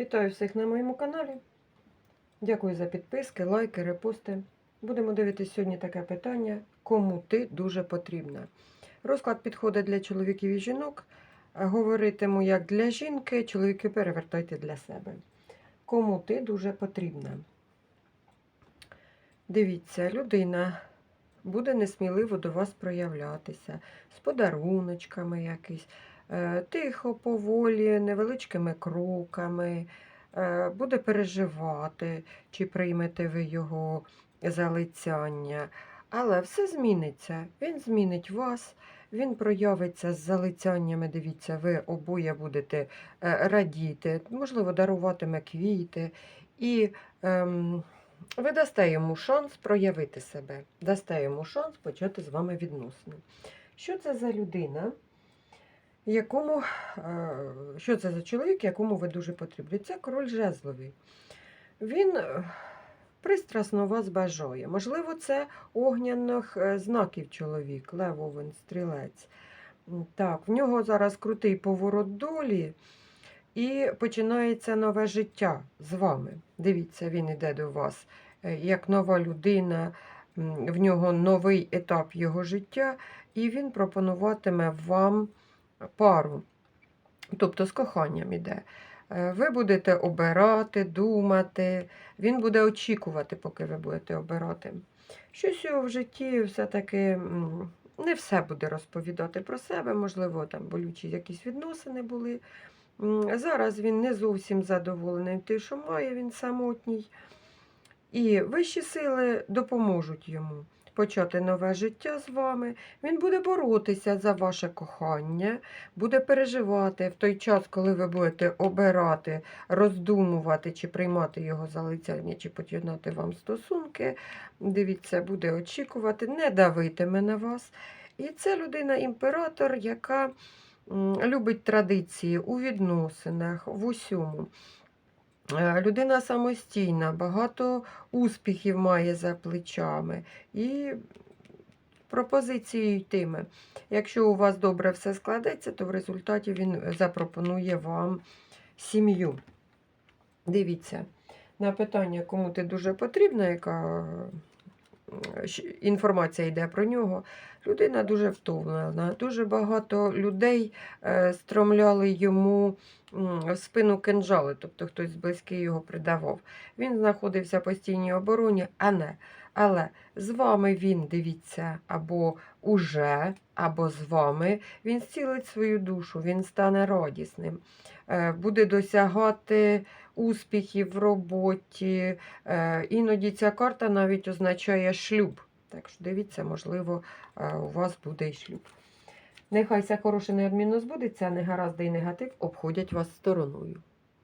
Вітаю всіх на моєму каналі. Дякую за підписки, лайки, репости. Будемо дивитися сьогодні таке питання, кому ти дуже потрібна. Розклад підходить для чоловіків і жінок. Говоритиму як для жінки, чоловіки перевертайте для себе. Кому ти дуже потрібна. Дивіться, людина буде несміливо до вас проявлятися з подаруночками якись. Е, Тихо, поволі, невеличкими кроками, е, буде переживати, чи приймете ви його залицяння. Але все зміниться. Він змінить вас, він проявиться з залицяннями. Дивіться, ви обоє будете е, радіти, можливо, даруватиме квіти. І ем, ви дасте йому шанс проявити себе, дасте йому шанс почати з вами відносини. Що це за людина? якому, е, що це за чоловік, якому ви дуже потрібні? Це король жезловий. Він е, пристрасно вас бажає. Можливо, це огняних е, знаків чоловік, лев, овен, стрілець. Так, в нього зараз крутий поворот долі. І починається нове життя з вами. Дивіться, він йде до вас е, як нова людина, в нього новий етап його життя, і він пропонуватиме вам пару, тобто з коханням іде. Е, Ви будете обирати, думати, він буде очікувати, поки ви будете обирати. Щось його в житті все-таки не все буде розповідати про себе, можливо, там болючі якісь відносини були. Зараз він не зовсім задоволений тим, що має, він самотній. І вищі сили допоможуть йому почати нове життя з вами. Він буде боротися за ваше кохання, буде переживати в той час, коли ви будете обирати, роздумувати, чи приймати його залицяння, чи поєднати вам стосунки. Дивіться, буде очікувати, не давитиме на вас. І це людина-імператор, яка любить традиції у відносинах, в усьому. Е, Людина самостійна, багато успіхів має за плечами. І пропозиції йтиме. Якщо у вас добре все складеться, то в результаті він запропонує вам сім'ю. Дивіться, на питання, кому ти дуже потрібна, яка інформація йде про нього. Людина дуже втомлена. Дуже багато людей е, стромляли йому спину кинжали, тобто хтось близький його придавав. Він знаходився в постійній обороні, а не. Але з вами він, дивіться, або уже, або з вами, він зцілить свою душу, він стане радісним, е, буде досягати успіхів в роботі. Е, Іноді ця карта навіть означає шлюб. Так що дивіться, можливо, е, у вас буде і шлюб. Нехай все хороше неодмінно збудеться, а негаразди і негатив обходять вас стороною.